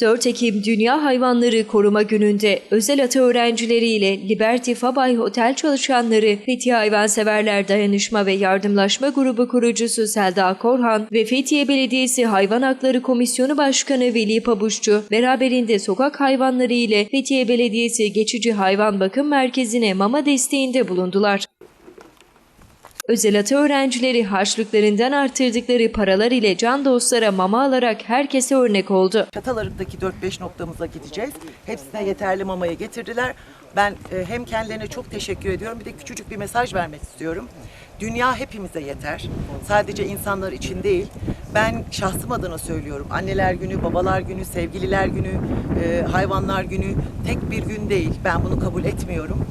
4 Ekim Dünya Hayvanları Koruma Günü'nde özel atı öğrencileriyle Liberty Fabay Otel çalışanları Fethiye Hayvanseverler Dayanışma ve Yardımlaşma Grubu kurucusu Selda Korhan ve Fethiye Belediyesi Hayvan Hakları Komisyonu Başkanı Veli Pabuççu beraberinde sokak hayvanları ile Fethiye Belediyesi Geçici Hayvan Bakım Merkezi'ne mama desteğinde bulundular. Özel öğrencileri harçlıklarından artırdıkları paralar ile can dostlara mama alarak herkese örnek oldu. Çatalarık'taki 4-5 noktamıza gideceğiz. Hepsine yeterli mamayı getirdiler. Ben e, hem kendilerine çok teşekkür ediyorum bir de küçücük bir mesaj vermek istiyorum. Dünya hepimize yeter. Sadece insanlar için değil. Ben şahsım adına söylüyorum. Anneler günü, babalar günü, sevgililer günü, e, hayvanlar günü tek bir gün değil. Ben bunu kabul etmiyorum.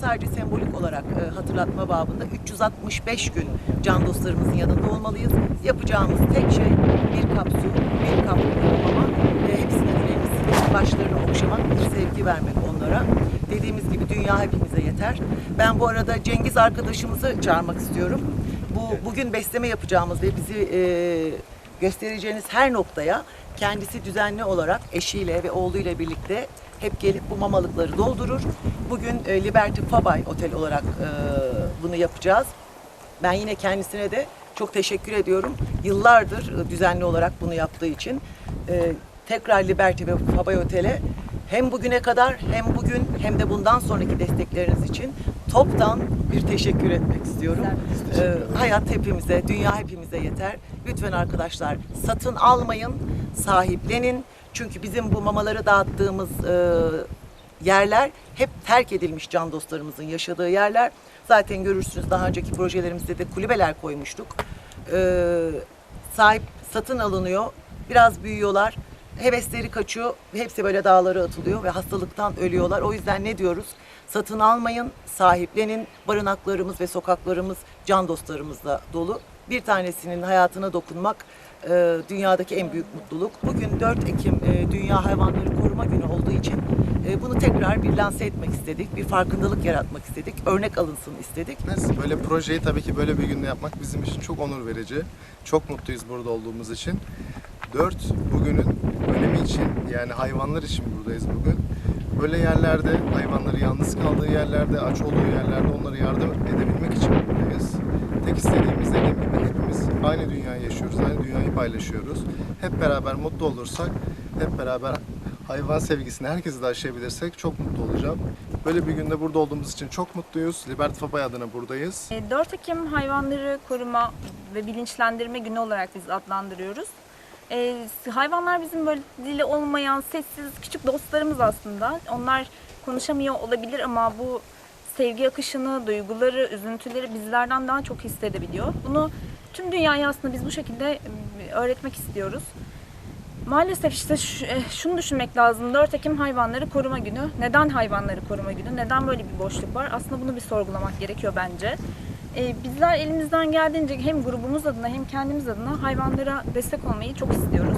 Sadece sembolik olarak e, hatırlatma babında 365 gün can dostlarımızın yanında olmalıyız. Yapacağımız tek şey bir kap su, bir kap mama ve hepsinden önemlisi başlarını okşamak, bir sevgi vermek onlara. Dediğimiz gibi dünya hepimize yeter. Ben bu arada Cengiz arkadaşımızı çağırmak istiyorum. Bu bugün besleme yapacağımız ve bizi e, göstereceğiniz her noktaya kendisi düzenli olarak eşiyle ve oğluyla birlikte hep gelip bu mamalıkları doldurur. Bugün e, Liberty Fabay Otel olarak e, bunu yapacağız. Ben yine kendisine de çok teşekkür ediyorum. Yıllardır e, düzenli olarak bunu yaptığı için. E, tekrar Liberty ve Fabay Otel'e hem bugüne kadar hem bugün hem de bundan sonraki destekleriniz için toptan bir teşekkür etmek istiyorum. E, hayat hepimize, dünya hepimize yeter. Lütfen arkadaşlar satın almayın, sahiplenin. Çünkü bizim bu mamaları dağıttığımız e, yerler hep terk edilmiş can dostlarımızın yaşadığı yerler. Zaten görürsünüz daha önceki projelerimizde de kulübeler koymuştuk. Ee, sahip satın alınıyor, biraz büyüyorlar, hevesleri kaçıyor, hepsi böyle dağlara atılıyor ve hastalıktan ölüyorlar. O yüzden ne diyoruz? Satın almayın, sahiplenin. Barınaklarımız ve sokaklarımız can dostlarımızla dolu. Bir tanesinin hayatına dokunmak e, dünyadaki en büyük mutluluk. Bugün 4 Ekim e, Dünya Hayvanları Koruma Günü olduğu için e, bunu tekrar bir lanse etmek istedik. Bir farkındalık yaratmak istedik. Örnek alınsın istedik. Böyle projeyi tabii ki böyle bir günde yapmak bizim için çok onur verici. Çok mutluyuz burada olduğumuz için. Dört, bugünün önemi için yani hayvanlar için buradayız bugün. Böyle yerlerde, hayvanları yalnız kaldığı yerlerde, aç olduğu yerlerde onlara yardım edebilmek için buradayız. Tek istediğimiz dediğim gibi hepimiz aynı dünyayı yaşıyoruz, aynı dünyayı paylaşıyoruz. Hep beraber mutlu olursak, hep beraber hayvan sevgisini herkese aşabilirsek çok mutlu olacağım. Böyle bir günde burada olduğumuz için çok mutluyuz. Liberty Fabay adına buradayız. E, 4 Ekim Hayvanları Koruma ve Bilinçlendirme Günü olarak biz adlandırıyoruz. E, hayvanlar bizim böyle dili olmayan, sessiz, küçük dostlarımız aslında. Onlar konuşamıyor olabilir ama bu sevgi akışını, duyguları, üzüntüleri bizlerden daha çok hissedebiliyor. Bunu tüm dünyaya aslında biz bu şekilde e, öğretmek istiyoruz. Maalesef işte e, şunu düşünmek lazım. 4 Ekim Hayvanları Koruma Günü. Neden Hayvanları Koruma Günü? Neden böyle bir boşluk var? Aslında bunu bir sorgulamak gerekiyor bence. E, bizler elimizden geldiğince hem grubumuz adına hem kendimiz adına hayvanlara destek olmayı çok istiyoruz.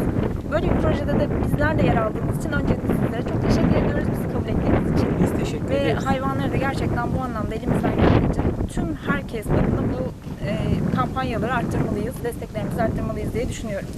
Böyle bir projede de bizler de yer aldığımız için öncelikle sizlere çok teşekkür ediyoruz bizi kabul ettiğiniz için. Biz teşekkür Ve ederiz. hayvanları da gerçekten bu anlamda elimizden geldiğince tüm herkes adına bu e, kampanyaları arttırmalıyız, desteklerimizi arttırmalıyız diye düşünüyorum.